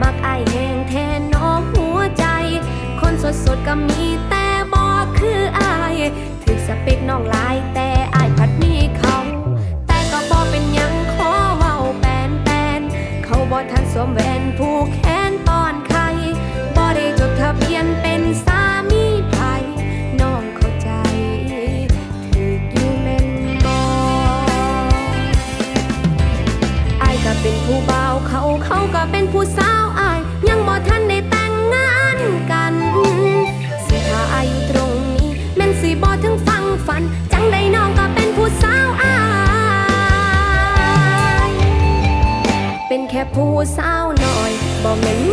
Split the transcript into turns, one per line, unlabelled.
มักไอแห้งแทนน้องหัวใจ คนสดสดก็มีแต่บอคืออายถือสเปกน้องลายแต่อายพัดมีเขา แต่ก็บอเป็นยังขอเว้าแปนแปนเขาบอทันสวมแวนผูกแขนตอนใครบอได้จดทะเบียนเป็นสามีไผ่น้องเข้าใจถึกอยู่แม่นบออก็เป็นผู้บ่า เขาเขาก็เป็นผู้สาวอาย ยังบ่ทันได้แต่งงานกัน สิหาอายุตรงนี้แม่นสิบ่ถึงฟังฝัน จังได้น้องก็เป็นผู้สาวอาย เป็นแค่ผู้สาวน้อยบ่แม่น